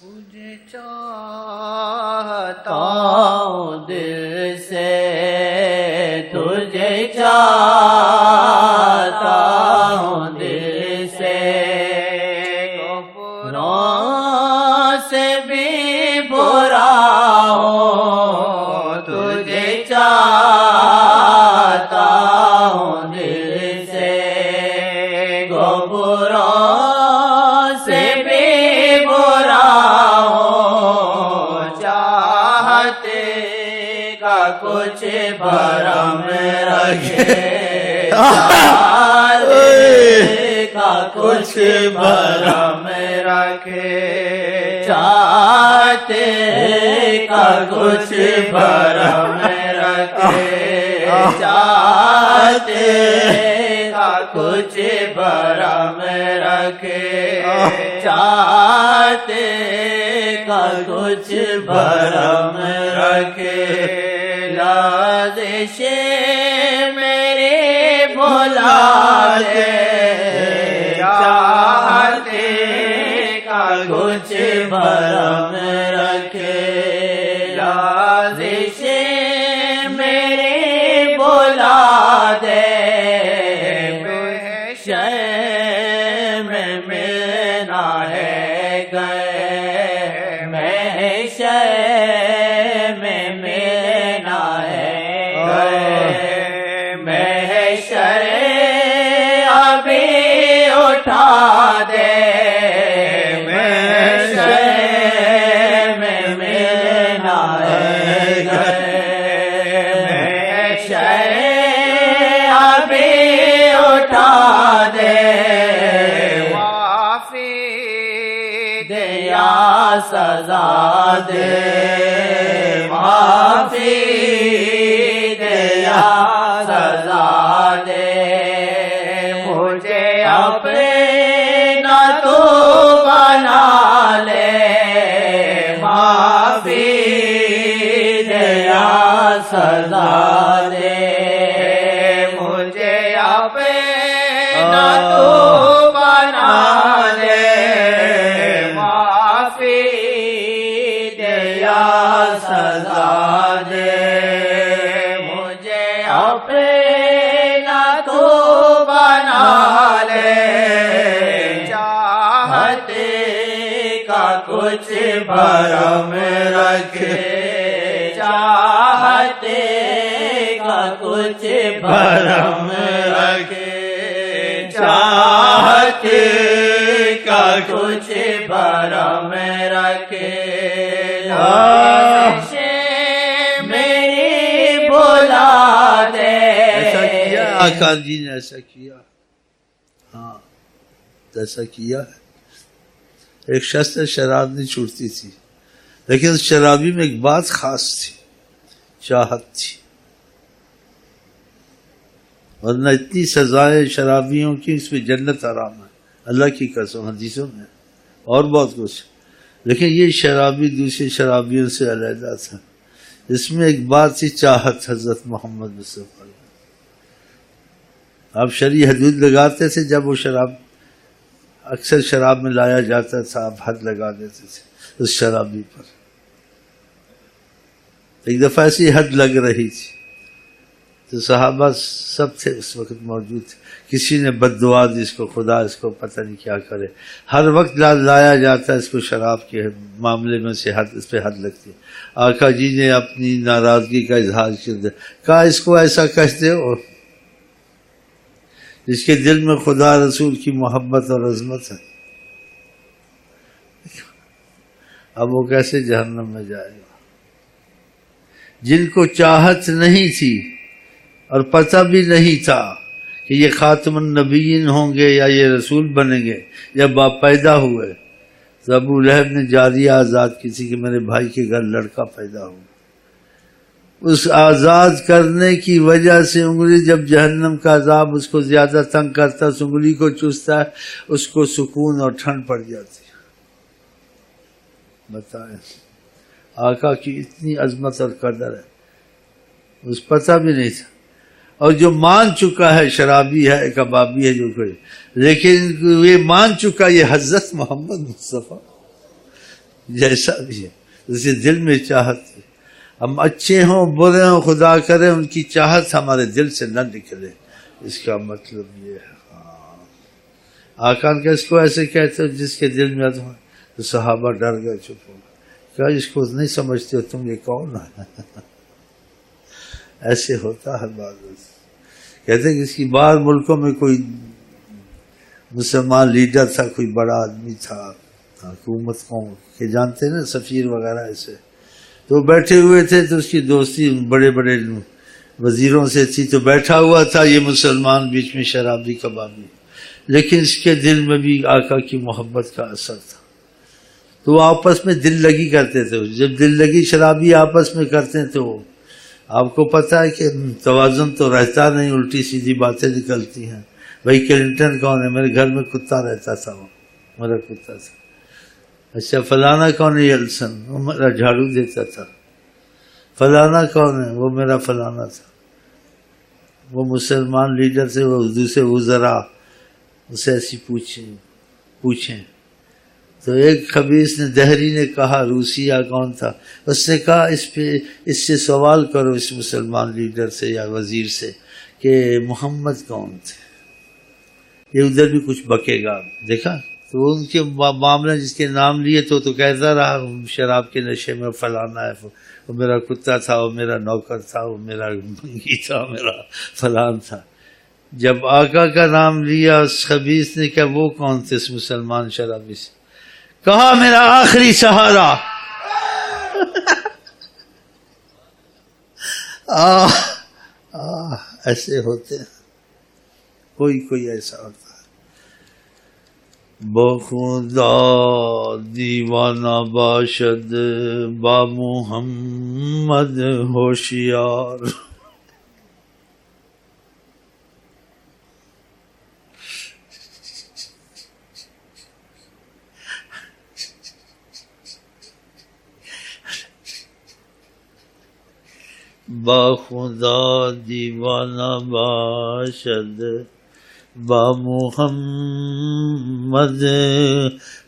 تجھے چاہتا کچھ بھرم رکھے۔ چاہتے کا کچھ بھرم رکھے۔ چاہتے کا کچھ بھرم رکھے۔ چاہتے کا کچھ بھرم رکھے۔ چاہتے کا کچھ بھرم رکھے۔ لازش میرے بھولا دے۔ گئے میں شہ ابھی اٹھا دے۔ میں شہ میں گئے میں ابھی اٹھا دے۔ معافی دیا سزا دے۔ معافی کچھ بھرم رکھے چاہتے کا کچھ بھرم رکھے چاہتے کا کچھ بھرم رکھے میری بولا دے۔ ایسا کیا؟ آقا جی نے ایسا کیا؟ ہاں ایسا کیا ہے؟ ایک شخص سے شراب نہیں چھوٹتی تھی، لیکن اس شرابی میں ایک بات خاص تھی، چاہت تھی۔ ورنہ اتنی سزائیں شرابیوں کی، اس میں جنت آرام ہے۔ اللہ کی قسم، حدیثوں میں اور بہت کچھ۔ لیکن یہ شرابی دوسرے شرابیوں سے علیحدہ تھا۔ اس میں ایک بات تھی، چاہت حضرت محمد مصطفیٰ آپ شرعی حدود لگاتے تھے جب وہ شراب اکثر شراب میں لایا جاتا تھا آپ حد لگا دیتے تھے اس شرابی پر۔ ایک دفعہ ایسی حد لگ رہی تھی۔ تو صحابہ سب تھے اس وقت موجود تھے۔ کسی نے بد دعا دی اس کو، خدا اس کو پتہ نہیں کیا کرے۔ ہر وقت لایا جاتا ہے اس کو شراب کے معاملے میں سے حد، اس پہ حد لگتی ہے۔ آقا جی نے اپنی ناراضگی کا اظہار کر دیا کہا، اس کو ایسا کہتے ہو جس کے دل میں خدا رسول کی محبت اور عظمت ہے۔ اب وہ کیسے جہنم میں جائے گا؟ جن کو چاہت نہیں تھی اور پتہ بھی نہیں تھا کہ یہ خاتم النبیین ہوں گے یا یہ رسول بنیں گے یا باپ پیدا ہوئے، تو ابو لہب نے جاریہ آزاد کی تھی کہ میرے بھائی کے گھر لڑکا پیدا ہو اس آزاد کرنے کی وجہ سے انگلی جب جہنم کا عذاب اس کو زیادہ تنگ کرتا اس انگلی کو چوستا ہے، اس کو سکون اور ٹھنڈ پڑ جاتی ہے۔ بتائیں۔ آقا کی اتنی عظمت اور قدر ہے۔ اس پتہ بھی نہیں تھا۔ اور جو مان چکا ہے، شرابی ہے، کبابی ہے، جو کوئی لیکن یہ مان چکا یہ حضرت محمد مصطفیٰ جیسا بھی ہے۔ اس کے دل میں چاہت ہے۔ ہم اچھے ہوں، برے ہوں، خدا کرے، ان کی چاہت ہمارے دل سے نہ نکلے۔ اس کا مطلب یہ ہے ہاں۔ آکان کا اس کو ایسے کہتے ہو جس کے دل میں عدم تو صحابہ ڈر گئے، چپ ہو گئے۔ کہا، اس کو نہیں سمجھتے ہو تم یہ کون ہے؟ ایسے ہوتا ہے بعض کہتے ہیں کہ اس کی باہر ملکوں میں کوئی مسلمان لیڈر تھا، کوئی بڑا آدمی تھا، حکومت کو، کہ جانتے ہیں نا، سفیر وغیرہ ایسے۔ تو بیٹھے ہوئے تھے تو اس کی دوستی بڑے بڑے وزیروں سے تھی تو بیٹھا ہوا تھا یہ مسلمان بیچ میں شرابی کبابی۔ لیکن اس کے دل میں بھی آقا کی محبت کا اثر تھا۔ تو وہ آپس میں دل لگی کرتے تھے۔ جب دل لگی شرابی آپس میں کرتے تو آپ کو پتا ہے کہ توازن تو رہتا نہیں، الٹی سیدھی باتیں نکلتی ہیں۔ بھائی کلنٹن کون ہے؟ میرے گھر میں کتا رہتا تھا وہ، میرا کتا تھا۔ اچھا فلانا کون ہے یلسن؟ وہ میرا جھاڑو دیتا تھا۔ فلانا کون ہے؟ وہ میرا فلانا تھا۔ وہ مسلمان لیڈر سے وہ دوسرے وزرا۔ اسے ایسی پوچھیں پوچھیں۔ تو ایک خبیص نے، دہری نے کہا روسیا کون تھا؟ اس نے کہا، اس پہ، اس سے سوال کرو اس مسلمان لیڈر سے یا وزیر سے کہ محمد کون تھے؟ یہ ادھر بھی کچھ بکے گا۔ دیکھا؟ تو ان کے معاملہ جس کے نام لیے تو تو کہتا رہا، شراب کے نشے میں فلانا ہے، وہ میرا کتا تھا، وہ میرا نوکر تھا، وہ میرا منگی تھا میرا فلان تھا۔ جب آقا کا نام لیا، اس خبیص نے کہا، وہ کون تھے اس مسلمان شرابی سے؟ کہا، میرا آخری سہارا۔ ایسے ہوتے ہیں۔ کوئی کوئی ایسا ہوتا ہے۔ بخدا دیوانہ باشد با محمد ہوشیار خدا دیوانہ باشد با محمد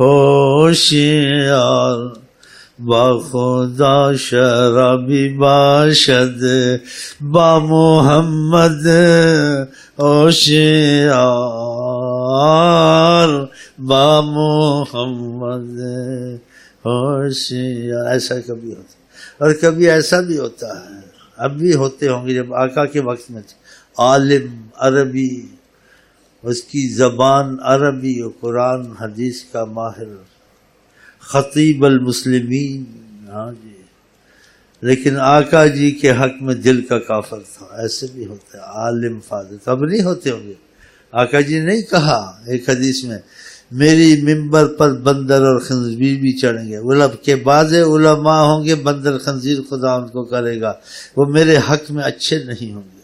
ہوشیار خدا شرابی باشد با محمد ہوشیار با محمد ہوشیار ایسا کبھی ہوتا اور کبھی ایسا بھی ہوتا ہے۔ اب بھی ہوتے ہوں گے جب آقا کے وقت میں عالم، عربی اس کی زبان عربی و قرآن حدیث کا ماہر خطیب المسلمین۔ ہاں جی۔ لیکن آقا جی کے حق میں دل کا کافر تھا۔ ایسے بھی ہوتا ہے عالم فاضل۔ اب نہیں ہوتے ہوں گے۔ آقا جی نے کہا ایک حدیث میں، میری ممبر پر بندر اور خنزیر بھی چڑھیں گے۔ علب کے بعض علماء ہوں گے، بندر خنزیر خدا ان کو کرے گا۔ وہ میرے حق میں اچھے نہیں ہوں گے۔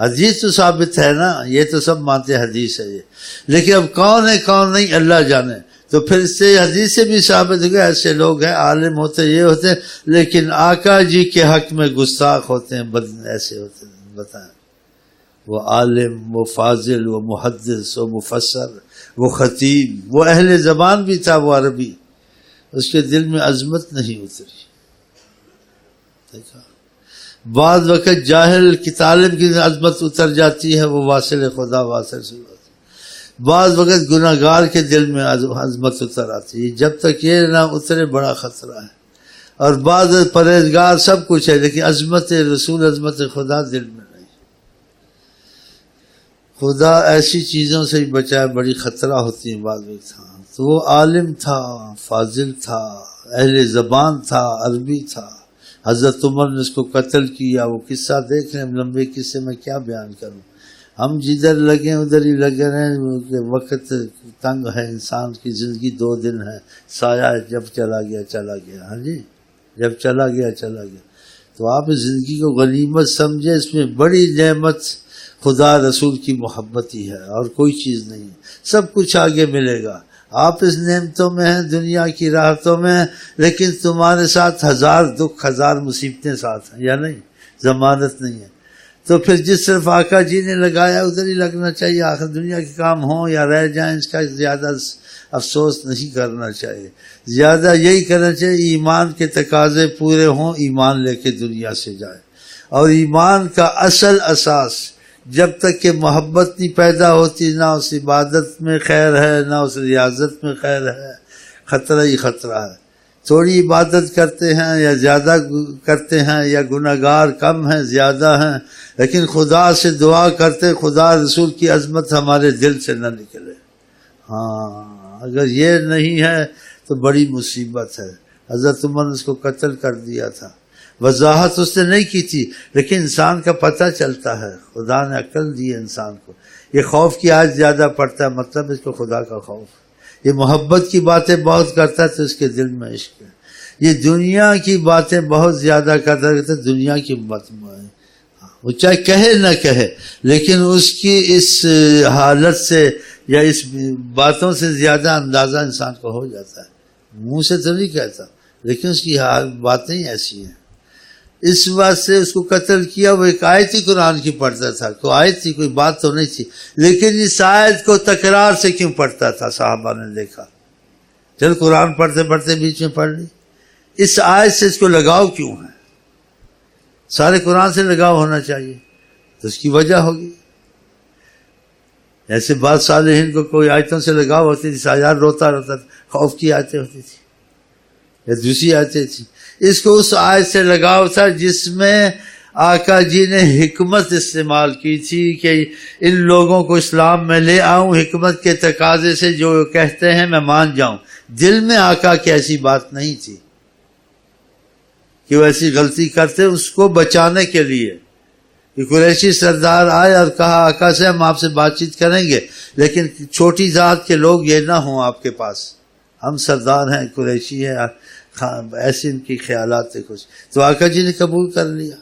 حدیث تو ثابت ہے نا، یہ تو سب مانتے حدیث ہے یہ۔ لیکن اب کون ہے، کون نہیں، اللہ جانے۔ تو پھر اس سے حدیث سے بھی ثابت ہو گیا ایسے لوگ ہیں، عالم ہوتے، یہ ہوتے ہیں لیکن آقا جی کے حق میں گستاخ ہوتے ہیں، بد ایسے ہوتے ہیں، بتائیں۔ وہ عالم، وہ فاضل، وہ محدث، وہ مفسر، وہ خطیب، وہ اہل زبان بھی تھا، وہ عربی۔ اس کے دل میں عظمت نہیں اتری۔ دیکھا۔ بعض وقت جاہل کی طالب کی عظمت اتر جاتی ہے، وہ واصل خدا واصل سے بعض وقت گناہ گار کے دل میں عظمت اتر آتی ہے، جب تک یہ نہ اترے بڑا خطرہ ہے۔ اور بعض پرہیزگار سب کچھ ہے، لیکن عظمت رسول، عظمت خدا دل میں نہیں۔ خدا ایسی چیزوں سے بھی بچائے بڑی خطرہ ہوتی ہیں بعض وقت۔ ہاں تو وہ عالم تھا، فاضل تھا، اہل زبان تھا، عربی تھا۔ حضرت عمر نے اس کو قتل کیا، وہ قصہ دیکھ رہے ہیں، لمبے قصے میں کیا بیان کروں؟ ہم جدھر لگے ادھر ہی لگے رہے وقت تنگ ہے، انسان کی زندگی دو دن ہے، سایہ جب چلا گیا چلا گیا ہاں جی؟ جب چلا گیا چلا گیا۔ تو آپ زندگی کو غنیمت سمجھے اس میں بڑی نعمت خدا رسول کی محبت ہی ہے، اور کوئی چیز نہیں سب کچھ آگے ملے گا۔ آپ اس نعمتوں میں ہیں، دنیا کی راحتوں میں ہیں، لیکن تمہارے ساتھ ہزار دکھ، ہزار مصیبتیں ساتھ ہیں، یا نہیں؟ ضمانت نہیں ہے۔ تو پھر جس طرف آقا جی نے لگایا، ادھر ہی لگنا چاہیے۔ آخر دنیا کے کام ہوں یا رہ جائیں، اس کا زیادہ افسوس نہیں کرنا چاہیے۔ زیادہ یہی کرنا چاہیے، ایمان کے تقاضے پورے ہوں، ایمان لے کے دنیا سے جائے اور ایمان کا اصل اساس جب تک کہ محبت نہیں پیدا ہوتی، نہ اس عبادت میں خیر ہے، نہ اس ریاضت میں خیر ہے، خطرہ ہی خطرہ ہے۔ تھوڑی عبادت کرتے ہیں یا زیادہ کرتے ہیں یا گناہ گار کم ہیں، زیادہ ہیں، لیکن خدا سے دعا کرتے، خدا رسول کی عظمت ہمارے دل سے نہ نکلے۔ ہاں اگر یہ نہیں ہے تو بڑی مصیبت ہے۔ حضرت عمر نے اس کو قتل کر دیا تھا۔ وضاحت اس نے نہیں کی تھی، لیکن انسان کا پتہ چلتا ہے۔ خدا نے عقل دی ہے انسان کو۔ یہ خوف کی آج زیادہ پڑتا ہے مطلب اس کو خدا کا خوف یہ محبت کی باتیں بہت کرتا ہے تو اس کے دل میں عشق ہے۔ یہ دنیا کی باتیں بہت زیادہ کرتا ہے دنیا کی مت وہ چاہے کہے نہ کہے، لیکن اس کی اس حالت سے یا اس باتوں سے زیادہ اندازہ انسان کو ہو جاتا ہے۔ منہ سے تو نہیں کہتا، لیکن اس کی باتیں ہی ایسی ہیں۔ اس بات سے اس کو قتل کیا، وہ ایک آیت ہی قرآن کی پڑھتا تھا کوئی آیت تھی کوئی بات تو نہیں تھی۔ لیکن اس آیت کو تکرار سے کیوں پڑھتا تھا صحابہ نے دیکھا؟ چل قرآن پڑھتے پڑھتے بیچ میں پڑھ لی۔ اس آیت سے اس کو لگاؤ کیوں ہے؟ سارے قرآن سے لگاؤ ہونا چاہیے، تو اس کی وجہ ہوگی۔ ایسے بعض صالحین کو کوئی آیتوں سے لگاؤ ہوتی تھی سایار روتا روتا تھا، خوف کی آیتیں ہوتی تھی۔ یا دوسری آیتیں تھیں۔ اس کو اس آیت سے لگاؤ تھا جس میں آقا جی نے حکمت استعمال کی تھی کہ ان لوگوں کو اسلام میں لے آؤں، حکمت کے تقاضے سے جو کہتے ہیں میں مان جاؤں۔ دل میں آقا کی ایسی بات نہیں تھی کہ وہ ایسی غلطی کرتے اس کو بچانے کے لیے۔ کہ قریشی سردار آئے اور کہا، آقا سے ہم آپ سے بات چیت کریں گے، لیکن چھوٹی ذات کے لوگ یہ نہ ہوں آپ کے پاس۔ ہم سردار ہیں، قریشی ہیں ایسے ان کی خیالات تھے کچھ۔ تو آقا جی نے قبول کر لیا۔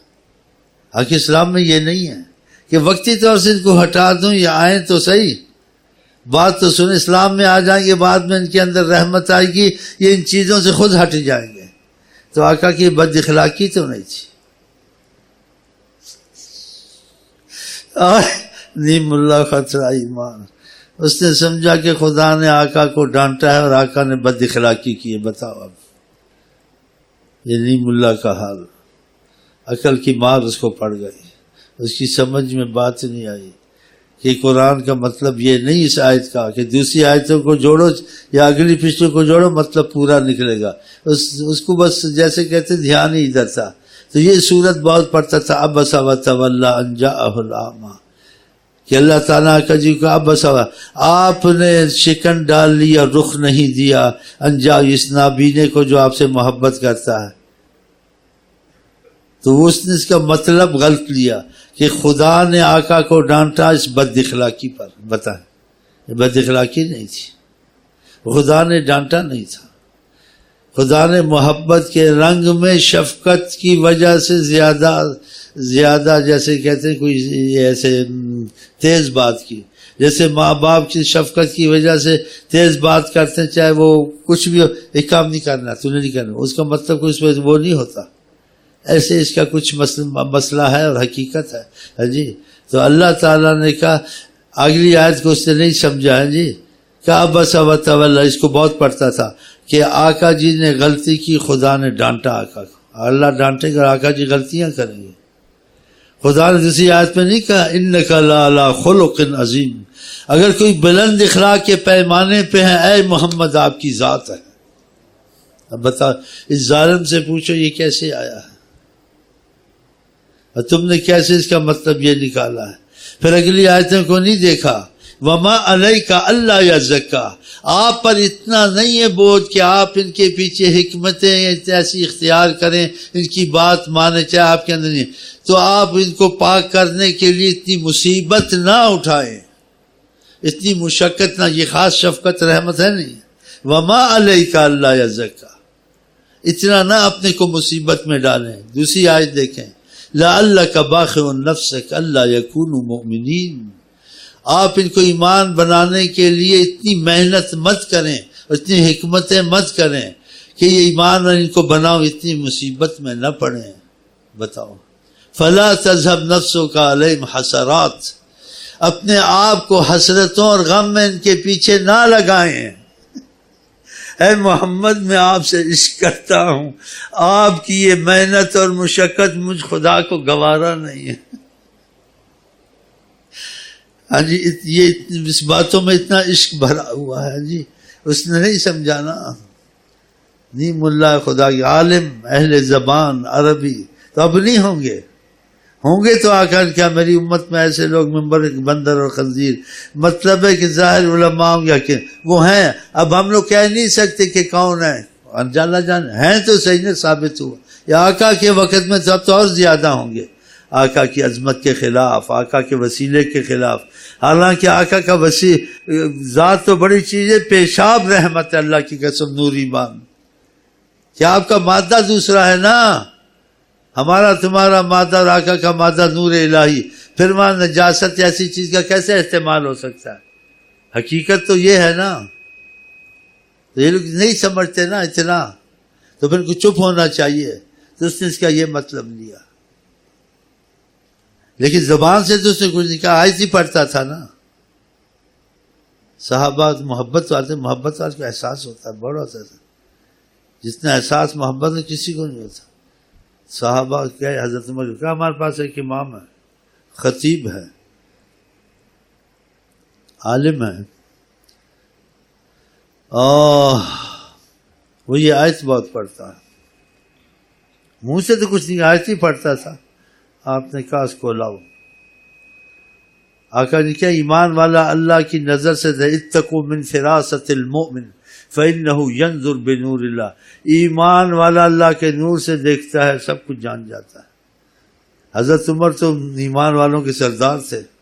آخر اسلام میں یہ نہیں ہے کہ وقتی طور سے ان کو ہٹا دوں یا آئیں تو صحیح۔ بات تو سن اسلام میں آ جائیں گے، بعد میں ان کے اندر رحمت آئے گی، یہ ان چیزوں سے خود ہٹ جائیں گے۔ تو آقا کی بد اخلاقی تو نہیں تھی۔ نیم اللہ خطرہ ایمان۔ اس نے سمجھا کہ خدا نے آقا کو ڈانٹا ہے اور آقا نے بد اخلاقی کی ہے بتاؤ اب یہ نیم اللہ کا حال۔ عقل کی مار اس کو پڑ گئی۔ اس کی سمجھ میں بات نہیں آئی۔ کہ قرآن کا مطلب یہ نہیں اس آیت کا کہ دوسری آیتوں کو جوڑو یا اگلی پچھلے کو جوڑو مطلب پورا نکلے گا۔ اس اس کو بس جیسے کہتے دھیان ہی ادھر تھا۔ تو یہ صورت بہت پڑتا تھا۔ اب بسا طلّہ انجا کہ اللہ تعالیٰ کا جی کا اب بسا آپ نے شکن ڈال لیا رخ نہیں دیا۔ انجا اس نابینے کو جو آپ سے محبت کرتا ہے۔ تو اس نے اس کا مطلب غلط لیا کہ خدا نے آقا کو ڈانٹا اس بد اخلاقی پر۔ بتائیں بد اخلاقی نہیں تھی۔ خدا نے ڈانٹا نہیں تھا۔ خدا نے محبت کے رنگ میں شفقت کی وجہ سے زیادہ زیادہ جیسے کہتے ہیں کوئی ایسے تیز بات کی۔ جیسے ماں باپ کی شفقت کی وجہ سے تیز بات کرتے ہیں، چاہے وہ کچھ بھی ہو، ایک کام نہیں کرنا، تو نہیں کرنا۔ اس کا مطلب کوئی اس میں وہ نہیں ہوتا۔ ایسے اس کا کچھ مسئلہ ہے اور حقیقت ہے۔ ہاں جی؟ تو اللہ تعالیٰ نے کہا، اگلی آیت کو اس نے نہیں سمجھا ہے جی؟ کہا بس اب اس کو بہت پڑھتا تھا کہ آقا جی نے غلطی کی، خدا نے ڈانٹا آقا کو۔ اللہ ڈانٹے گا آقا جی غلطیاں کریں گے۔ خدا نے دوسری آیت میں نہیں کہا ان کا خلق عظیم۔ اگر کوئی بلند اخلاق کے پیمانے پہ ہیں اے محمد، آپ کی ذات ہے۔ اب بتا، اس ظالم سے پوچھو، یہ کیسے آیا ہے؟ اور تم نے کیسے اس کا مطلب یہ نکالا ہے؟ پھر اگلی آیتوں کو نہیں دیکھا؟ وما علیہ کا اللہ یا زکا آپ پر اتنا نہیں ہے بوجھ کہ آپ ان کے پیچھے حکمتیں ایسی اختیار کریں، ان کی بات مانے چاہے آپ کے اندر نہیں۔ تو آپ ان کو پاک کرنے کے لیے اتنی مصیبت نہ اٹھائیں۔ اتنی مشقت نہ، یہ خاص شفقت رحمت ہے نہیں۔ وما علیہ کا اللہ یا زکا اتنا نہ اپنے کو مصیبت میں ڈالیں۔ دوسری آیت دیکھیں۔ اللہ کا باخ نفس اللہ یقون مومنین آپ ان کو ایمان بنانے کے لیے اتنی محنت مت کریں، اتنی حکمتیں مت کریں کہ یہ ایمان ان کو بناؤ، اتنی مصیبت میں نہ پڑیں۔ بتاؤ۔ فلا تذهب نفسوں کا علیم حسرات۔ اپنے آپ کو حسرتوں اور غم میں ان کے پیچھے نہ لگائیں۔ اے محمد، میں آپ سے عشق کرتا ہوں۔ آپ کی یہ محنت اور مشقت مجھ خدا کو گوارا نہیں ہے۔ ہاں جی یہ اس باتوں میں اتنا عشق بھرا ہوا ہے۔ ہاں جی اس نے نہیں سمجھانا۔ نیم اللہ خدا کی عالم، اہل زبان، عربی، تو اب نہیں ہوں گے۔ ہوں گے تو آ کر کیا میری امت میں ایسے لوگ ممبر بندر اور خنزیر؟ مطلب ہے کہ ظاہر علماء ہوں یا کہ وہ ہیں۔ اب ہم لوگ کہہ نہیں سکتے کہ کون ہے۔ انجالا جان ہیں تو صحیح نے ثابت ہوا۔ یا آقا کے وقت میں تو اب تو اور زیادہ ہوں گے۔ آقا کی عظمت کے خلاف، آقا کے وسیلے کے خلاف۔ حالانکہ آقا کا وسیع، ذات تو بڑی چیز ہے، پیشاب رحمت اللہ کی قسم نور ایمان کیا آپ کا مادہ دوسرا ہے نا؟ ہمارا، تمہارا مادہ اور آقا کا مادہ نور الہی۔ پھر وہاں نجاست ایسی چیز کا کیسے استعمال ہو سکتا ہے؟ حقیقت تو یہ ہے نا۔ تو یہ لوگ نہیں سمجھتے نا اتنا۔ تو پھر کو چپ ہونا چاہیے۔ تو اس نے اس کا یہ مطلب لیا۔ لیکن زبان سے تو اس نے کچھ نہیں کہا آئے ہی پڑھتا تھا نا۔ صحابہ محبت والے محبت والے کو احساس ہوتا ہے، بڑا ہوتا تھا جتنا احساس، محبت میں کسی کو نہیں ہوتا۔ صحابہ کیا حضرت عمر کیا؟ ہمارے پاس ایک امام ہے، خطیب ہے، عالم ہے۔ اور وہ یہ آیت بہت پڑھتا ہے۔ منہ سے تو کچھ نہیں، آیت ہی پڑھتا تھا۔ آپ نے کہا اس کو لاؤ۔ آقا نے کیا ایمان والا اللہ کی نظر سے اتقو من فراست المؤمن۔ فَإِنَّهُ يَنظُرْ بِنُورِ اللَّهِ۔ ایمان والا اللہ کے نور سے دیکھتا ہے، سب کچھ جان جاتا ہے۔ حضرت عمر تو ایمان والوں کے سردار تھے۔